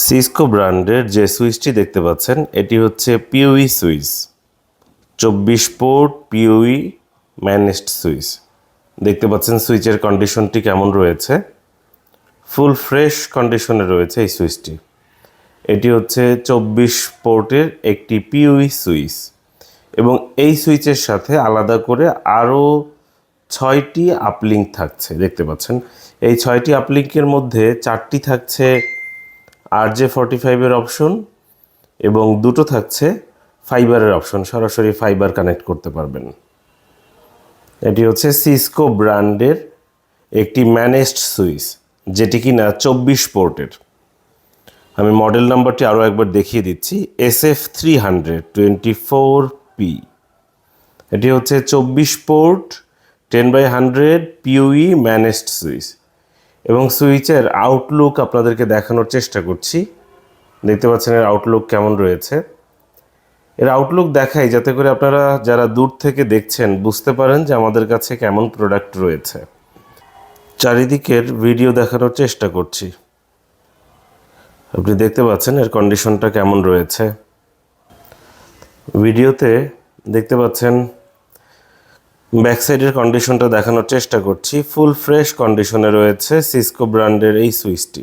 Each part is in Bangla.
সিসকো ব্র্যান্ডের যে সুইচটি দেখতে পাচ্ছেন, এটি হচ্ছে পিওই সুইচ চব্বিশ পোর্ট পিওই ম্যানেজড সুইচ দেখতে পাচ্ছেন সুইচের কন্ডিশনটি কেমন রয়েছে? ফুল ফ্রেশ কন্ডিশনে রয়েছে এই সুইচটি এটি হচ্ছে চব্বিশ পোর্টের একটি পিওই সুইচ এবং এই সুইচের সাথে আলাদা করে আরও ছয়টি আপলিঙ্ক থাকছে, দেখতে পাচ্ছেন। এই ছয়টি আপলিঙ্কের মধ্যে চারটি থাকছে আর জে ফর্টি ফাইভের অপশন এবং দুটো থাকছে ফাইবারের অপশন সরাসরি ফাইবার কানেক্ট করতে পারবেন। এটি হচ্ছে সিসকো ব্র্যান্ডের একটি ম্যানেজড সুইচ, যেটি কিনা চব্বিশ পোর্টের আমি মডেল নাম্বারটি আরও একবার দেখিয়ে দিচ্ছি। S F three hundred twenty four P এটি হচ্ছে চব্বিশ port ten by hundred PoE managed switch. এবং সুইচের আউটলুক আপনাদেরকে দেখানোর চেষ্টা করছি। দেখতে পাচ্ছেন এর আউটলুক কেমন রয়েছে। এর আউটলুক দেখাই যাতে করে আপনারা যারা দূর থেকে দেখছেন বুঝতে পারেন যে আমাদের কাছে কেমন প্রোডাক্ট রয়েছে। চারিদিকের ভিডিও দেখানোর চেষ্টা করছি। আপনি দেখতে পাচ্ছেন এর কন্ডিশনটা কেমন রয়েছে। ভিডিওতে দেখতে পাচ্ছেন ব্যাক সাইডের কন্ডিশনটা দেখানোর চেষ্টা করছি। ফুল ফ্রেশ কন্ডিশনে রয়েছে সিসকো ব্র্যান্ডের এই সুইচটি।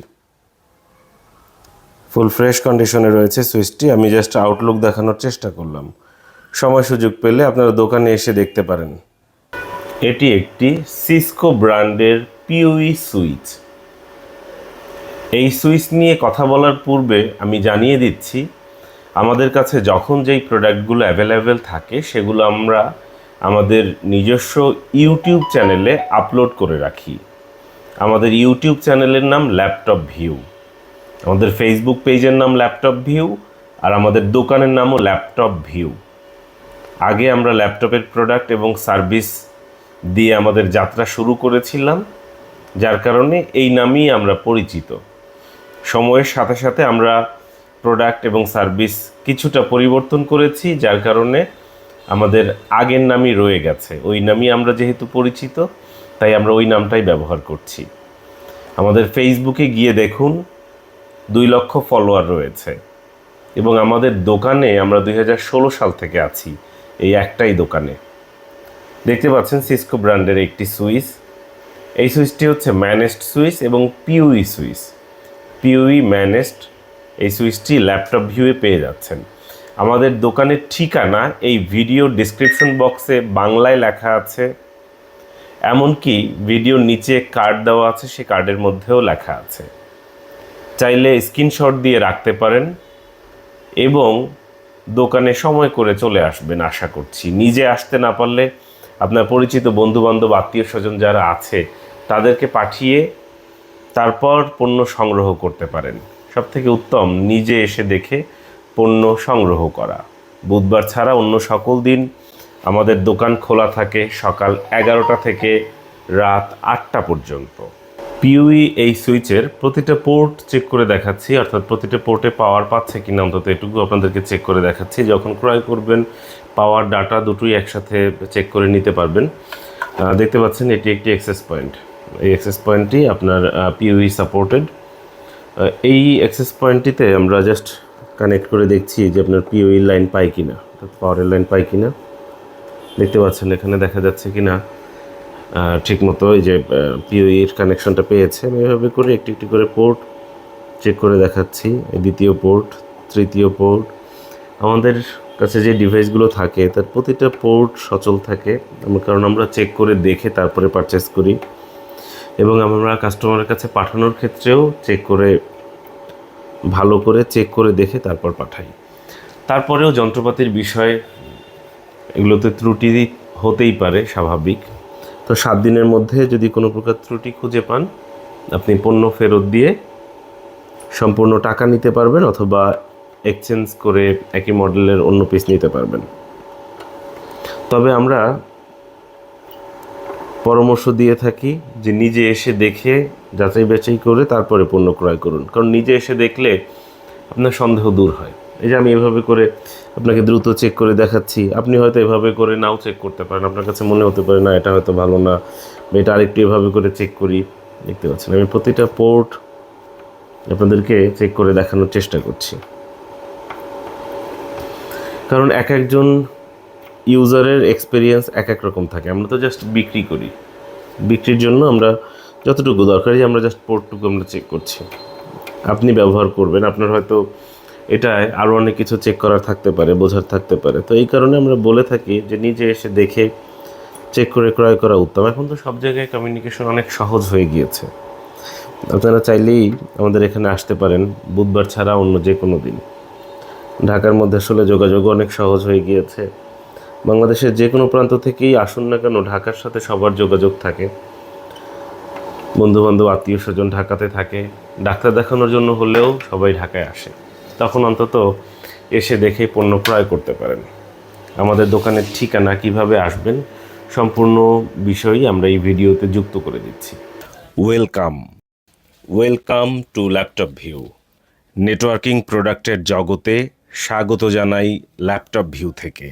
ফুল ফ্রেশ কন্ডিশনে রয়েছে সুইচটি। আমি জাস্ট আউটলুক দেখানোর চেষ্টা করলাম। সময় সুযোগ পেলে আপনারা দোকানে এসে দেখতে পারেন। এটি একটি সিসকো ব্র্যান্ডের পিউই সুইচ। এই সুইচ নিয়ে কথা বলার পূর্বে আমি জানিয়ে দিচ্ছি, আমাদের কাছে যখন যেই প্রোডাক্টগুলো অ্যাভেলেবেল থাকে, সেগুলো আমরা আমাদের নিজস্ব ইউটিউব চ্যানেলে আপলোড করে রাখি। আমাদের ইউটিউব চ্যানেলের নাম ল্যাপটপ ভিউ। আমাদের ফেসবুক পেজের নাম ল্যাপটপ ভিউ আর আমাদের দোকানের নামও ল্যাপটপ ভিউ। আগে আমরা ল্যাপটপের প্রোডাক্ট এবং সার্ভিস দিয়ে আমাদের যাত্রা শুরু করেছিলাম, যার কারণে এই নামেই আমরা পরিচিত। সময়ের সাথে সাথে আমরা প্রোডাক্ট এবং সার্ভিস কিছুটা পরিবর্তন করেছি, যার কারণে আমাদের আগের নামই রয়ে গেছে। ওই নামই আমরা যেহেতু পরিচিত, তাই আমরা ওই নামটাই ব্যবহার করছি। আমাদের ফেসবুকে গিয়ে দেখুন, দুই লক্ষ ফলোয়ার রয়েছে। এবং আমাদের দোকানে আমরা দুই হাজার ষোলো সাল থেকে আছি, এই একটাই দোকানে। দেখতে পাচ্ছেন সিসকো ব্র্যান্ডের একটি সুইচ। এই সুইচটি হচ্ছে ম্যানেজড সুইচ এবং পিউই সুইচ। পিউই ম্যানেজড, এই সুইচটি ল্যাপটপ ভিউয়ে পেয়ে যাচ্ছেন। আমাদের দোকানের ঠিকানা এই ভিডিও ডিসক্রিপশন বক্সে বাংলায় লেখা আছে। এমনকি ভিডিওর নিচে কার্ড দেওয়া আছে সেই কার্ডের মধ্যেও লেখা আছে। চাইলে স্ক্রিনশট দিয়ে রাখতে পারেন এবং দোকানে সময় করে চলে আসবেন, আশা করছি। নিজে আসতে না পারলে আপনার পরিচিত বন্ধুবান্ধব, আত্মীয় স্বজন যারা আছে, তাদেরকে পাঠিয়ে তারপর পণ্য সংগ্রহ করতে পারেন। সব থেকে উত্তম, নিজে এসে দেখে পণ্য সংগ্রহ করা। বুধবার ছাড়া অন্য সকল দিন আমাদের দোকান খোলা থাকে সকাল এগারোটা থেকে রাত আটটা পর্যন্ত। পিউই এই সুইচের প্রতিটা পোর্ট চেক করে দেখাচ্ছি, অর্থাৎ প্রতিটা পোর্টে পাওয়ার পাচ্ছে কিনা অন্তত এটুকু আপনাদেরকে চেক করে দেখাচ্ছি। যখন ক্রয় করবেন পাওয়ার ডাটা দুটোই একসাথে চেক করে নিতে পারবেন। দেখতে পাচ্ছেন এটি একটি অ্যাক্সেস পয়েন্ট এই অ্যাক্সেস পয়েন্টটি আপনার পিউই সাপোর্টেড এই অ্যাক্সেস পয়েন্টটিতে আমরা জাস্ট কানেক্ট করে দেখছি যে আপনার পিওই লাইন পাই কিনা পাওয়ারের লাইন পাই কিনা। দেখতে পাচ্ছেন এখানে দেখা যাচ্ছে কিনা ঠিক মতো এই যে পিওই এর কানেকশনটা পেয়েছে। আমি এভাবে করে একটি একটি করে পোর্ট চেক করে দেখাচ্ছি। দ্বিতীয় পোর্ট তৃতীয় পোর্ট আমাদের কাছে যে ডিভাইসগুলো থাকে, তার প্রতিটা পোর্ট সচল থাকে। কারণ আমরা চেক করে দেখে তারপরে পারচেস করি। এবং আমরা কাস্টমারের কাছে পাঠানোর ক্ষেত্রেও চেক করে ভালো করে চেক করে দেখে তারপর পাঠাই। তারপরেও যন্ত্রপাতির বিষয়ে, এগুলোতে ত্রুটি হতেই পারে স্বাভাবিক। তো সাত দিনের মধ্যে যদি কোনো প্রকার ত্রুটি খুঁজে পান, আপনি পণ্য ফেরত দিয়ে সম্পূর্ণ টাকা নিতে পারবেন অথবা এক্সচেঞ্জ করে একই মডেলের অন্য পিস নিতে পারবেন। তবে আমরা পরামর্শ দিয়ে থাকি যে নিজে এসে দেখে, যাচাই বাছাই করে তারপরে পণ্য ক্রয় করুন। কারণ নিজে এসে দেখলে আপনার সন্দেহ দূর হয়। এই যে আমি এভাবে করে আপনাকে দ্রুত চেক করে দেখাচ্ছি, আপনি হয়তো এভাবে করে নাও চেক করতে পারেন। আপনার কাছে মনে হতে পারে, না, এটা হয়তো ভালো না। এটা আরেকটু এভাবে করে চেক করি। দেখতে পাচ্ছেন, আমি প্রতিটা পোর্ট আপনাদেরকে চেক করে দেখানোর চেষ্টা করছি। কারণ এক একজন ইউজারের এক্সপিরিয়েন্স এক এক রকম থাকে। আমরা তো জাস্ট বিক্রি করি। বিক্রির জন্য আমরা যতটুকু দরকারি আমরা জাস্ট পোর্টটুকু আমরা চেক করছি। আপনি ব্যবহার করবেন, আপনার হয়তো এটায় আরও অনেক কিছু চেক করার থাকতে পারে, বোঝার থাকতে পারে। তো এই কারণে আমরা বলে থাকি যে নিজে এসে দেখে চেক করে ক্রয় করা উত্তম। এখন তো সব জায়গায় কমিউনিকেশন অনেক সহজ হয়ে গিয়েছে। আপনারা চাইলেই আমাদের এখানে আসতে পারেন, বুধবার ছাড়া অন্য যে কোনো দিন। ঢাকার মধ্যে আসলে যোগাযোগ অনেক সহজ হয়ে গিয়েছে। বাংলাদেশের যে কোনো প্রান্ত থেকেই আসুন না কেন, ঢাকার সাথে সবার যোগাযোগ থাকে। বন্ধুবান্ধব, আত্মীয় স্বজন ঢাকাতে থাকে। ডাক্তার দেখানোর জন্য হলেও সবাই ঢাকায় আসে। তখন অন্তত এসে দেখে পণ্য ক্রয় করতে পারেন। আমাদের দোকানের ঠিকানা কীভাবে আসবেন সম্পূর্ণ বিষয়ই আমরা এই ভিডিওতে যুক্ত করে দিচ্ছি। Welcome. Welcome to laptop view. Networking প্রোডাক্টের জগতে স্বাগত জানাই ল্যাপটপ ভিউ থেকে।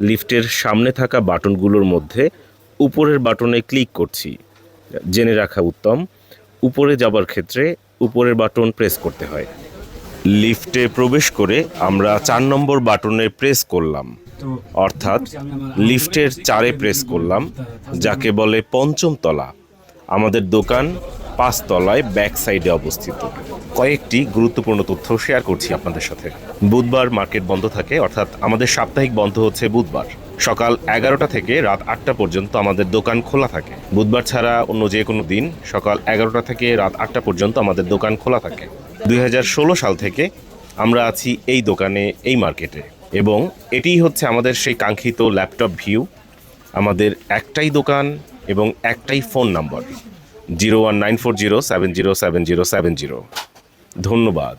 লিফটের সামনে থাকা বাটনগুলোর মধ্যে উপরের বাটনে ক্লিক করছি। জেনে রাখা উত্তম উপরে যাবার ক্ষেত্রে উপরের বাটন প্রেস করতে হয়। লিফটে প্রবেশ করে আমরা চার নম্বর বাটনে প্রেস করলাম। অর্থাৎ লিফটের চারে প্রেস করলাম যাকে বলে পঞ্চম তলা। আমাদের দোকান পাঁচতলায় ব্যাক সাইডে অবস্থিত। কয়েকটি গুরুত্বপূর্ণ তথ্য শেয়ার করছি আপনাদের সাথে। বুধবার মার্কেট বন্ধ থাকে, অর্থাৎ আমাদের সাপ্তাহিক বন্ধ হচ্ছে বুধবার। সকাল এগারোটা থেকে রাত আটটা পর্যন্ত আমাদের দোকান খোলা থাকে। বুধবার ছাড়া অন্য যে কোনো দিন সকাল এগারোটা থেকে রাত আটটা পর্যন্ত আমাদের দোকান খোলা থাকে। দুই হাজার ষোলো সাল থেকে আমরা আছি এই দোকানে, এই মার্কেটে। এবং এটিই হচ্ছে আমাদের সেই কাঙ্ক্ষিত ল্যাপটপ ভিউ, আমাদের একটাই দোকান এবং একটাই phone number. Zero one nine four zero seven zero seven zero seven zero. ধন্যবাদ।